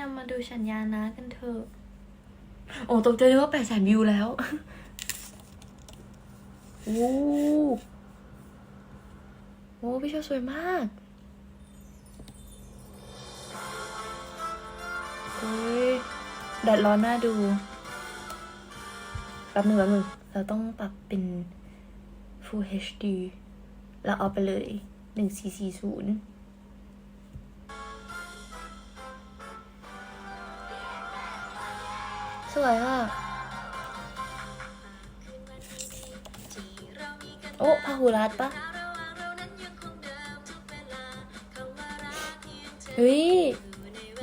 ียมาดูฉันยานะกันเถอะ โอ้ตกใจเลยว่าแปดแสนวิวแล้วโอ้โอ้พี่ชอบสวยมากเฮ้ยแดดร้อนน่าดูแป๊บนึงแป๊บนึงเราต้องปรับเป็น Full HD แล้วเอาไปเลย 1440 วยมากโอ้พาหูรัตปะเฮ้ย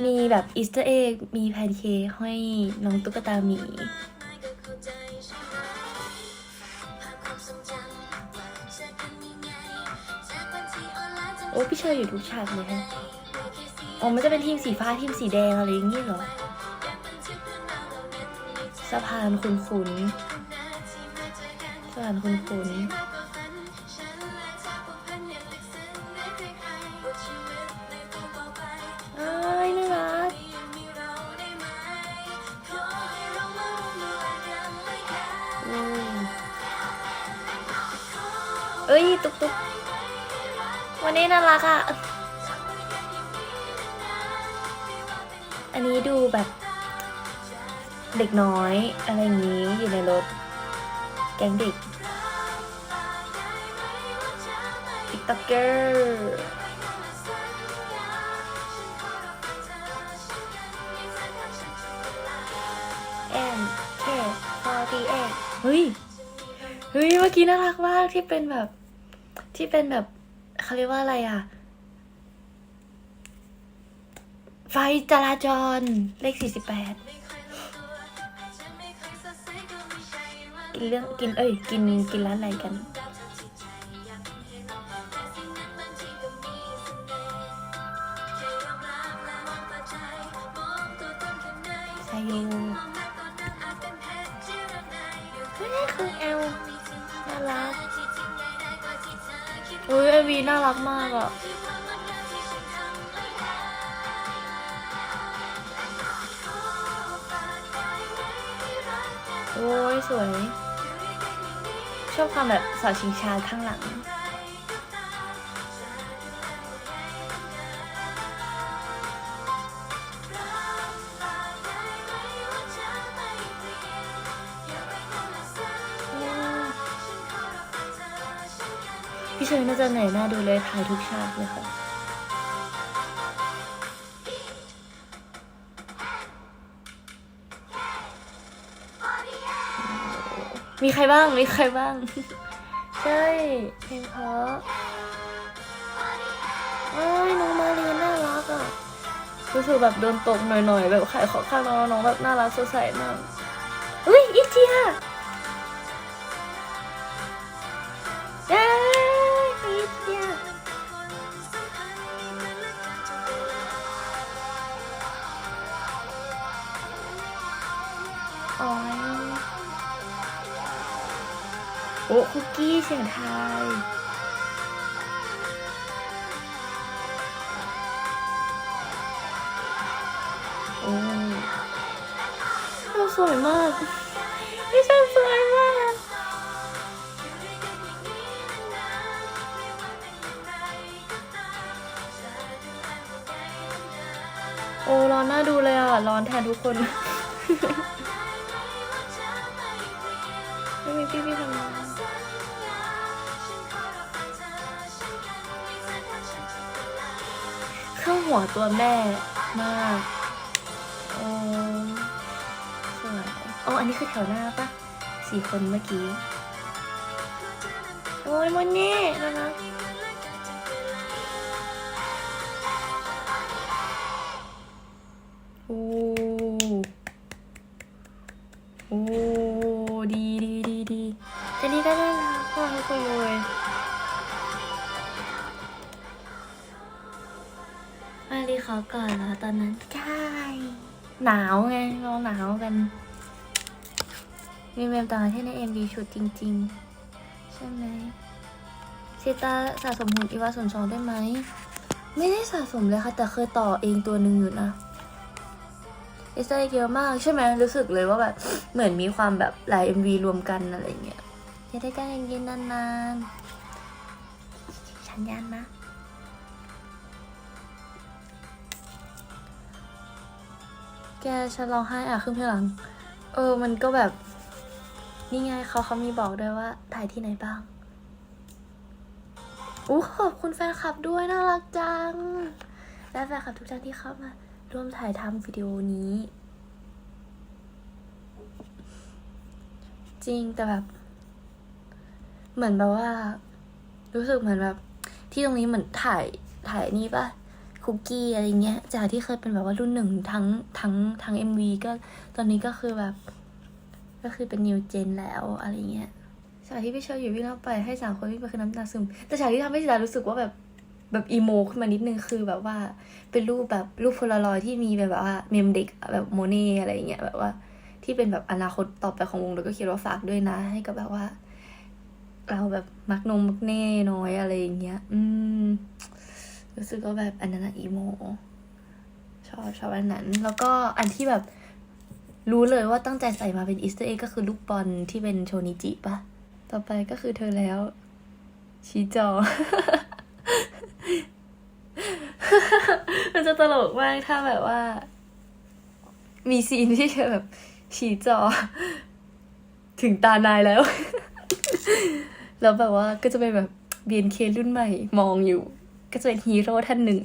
มีแบบอีสเตอร์เอ็กมีแพนเค้กให้น้องตุ๊กตาหมีโอ้พี่เชยอยู่ทุกฉากเลยฮะอ๋อมันจะเป็นทีมสีฟ้าทีมสีแดงอะไรอย่างงี้เหรอ สะพานคุ้นคุ้นสะพานคุ้นคุ้นๆอ้ยน่รักอืมเอ้ย ตุ๊กตุ๊กวันนี้น่ารักอะ อันนี้ดูแบบ เด็กน้อยอะไรอย่างนี้อยู่ในรถ แก๊งเด็กติ๊กต็อกเกอร์แอนเคฟอร์ตีเอเฮ้ย เฮ้ย เมื่อกี้น่ารักมากที่เป็นแบบ ที่เป็นแบบเขาเรียกว่าอะไรอะไฟจราจรเลขสี่สิบแปด กินเรื่องกินเอ้ยกินกินร้านอะไรกันไซโยเฮ้ยคือแอลน่ารักอุ้ยไอวีน่ารักมากอะโอ้ยสวย ชอบความแบบเสาชิงชาข้างหลัง พี่เชยน่าจะเหนื่อยหน้าดูเลยถ่ายทุกฉากเลยค่ะ มีใครบ้าง มีใครบ้าง ใช่ เพลงเพราะเอ้ยน้องมาเรียนน่ารักอะรู้สึกแบบโดนตกหน่อยๆ แบบขายขอข้างน้องน้องแบบน่ารักสดใสมากอุ้ยอีเจียเโอ้คุกกี้เสียงไทยโอ้เราสวยมากพี่ชอบสวยมากโอ้ร้อนน่าดูเลยอะ ร้อนแทนทุกคน มีพี่พี่ทำงานเครื่องหัวตัวแม่มากโอ้สวยอ๋ออันนี้คือแถวหน้าปะสี่คนเมื่อกี้ โอ้ยมันนี่นะคะ ก็น่ารักมากทุกคนเลยมาดีเขาก่อนแล้วตอนนั้น ใช่ หนาวไงเราหนาวกัน มีเมมต่างประเทศในเอ็มดีชุดจริง ๆ ใช่ไหมซิตาสะสมหุ่นอีวาส่วนสองได้ไหม ไม่ได้สะสมเลยค่ะ แต่เคยต่อเองตัวหนึ่งอยู่นะอิสเตอร์เอ็กเยอะมากใช่ไหมรู้สึกเลยว่าแบบเหมือนมีความแบบหลาย MV รวมกันอะไรเงี้ย อย่ได้กันอย่างย็นนานๆฉันยันนะ แกฉันร้องไห้อะครึ่งเพลงหลัง เออ มันก็แบบ นี่ไงเขาเขามีบอกด้วยว่า ถ่ายที่ไหนบ้างอู้ขอบคุณแฟนคลับด้วยน่ารักจัง และแฟนคลับทุกท่านที่เข้ามาร่วมถ่ายทำวิดีโอนี้ จริงแต่แบบ เหมือนแบบว่า รู้สึกเหมือนแบบ ที่ตรงนี้เหมือนถ่ายถ่ายนี่ปะคุกกี้อะไรเงี้ยจากที่เคยเป็นแบบว่ารุ่นหนึ่งทั้งทั้งทั้งเอ็มวีก็ตอนนี้ก็คือแบบ ก็คือเป็นนิวเจนแล้วอะไรเงี้ยฉากที่พี่เชออยู่วิ่งเข้าไปให้สามคนวิ่งไปคือน้ำตาซึม แต่ฉากที่ทำให้จิตารู้สึกว่าแบบแบบอีโมขึ้นมานิดนึงคือแบบว่า เป็นรูปแบบรูปโพลารอยที่มีแบบว่าเมมเด็กแบบโมเน่อะไรเงี้ยแบบว่า ที่เป็นแบบอนาคตต่อไปของวงแล้วก็เขียนว่าฝากด้วยนะ ให้กับแบบว่า เราแบบมักนมมักเน่น้อยอะไรอย่างเงี้ย อืม รู้สึกว่าแบบอันนั้นอะอีโมชอบชอบอันนั้น แล้วก็อันที่แบบ รู้เลยว่าตั้งใจใส่มาเป็นอีสเตอร์เอ็กก็คือลูกบอลที่เป็นโชนิจิปะต่อไปก็คือเธอแล้ว ชี้จอ มันจะตลกมากถ้าแบบว่า มีซีนที่เธอแบบ ชี้จอ ถึงตานายแล้ว แล้วแบบว่าก็จะเป็นแบบ BNK รุ่นใหม่มองอยู่ ก็จะเป็นฮีโร่ท่านหนึ่ง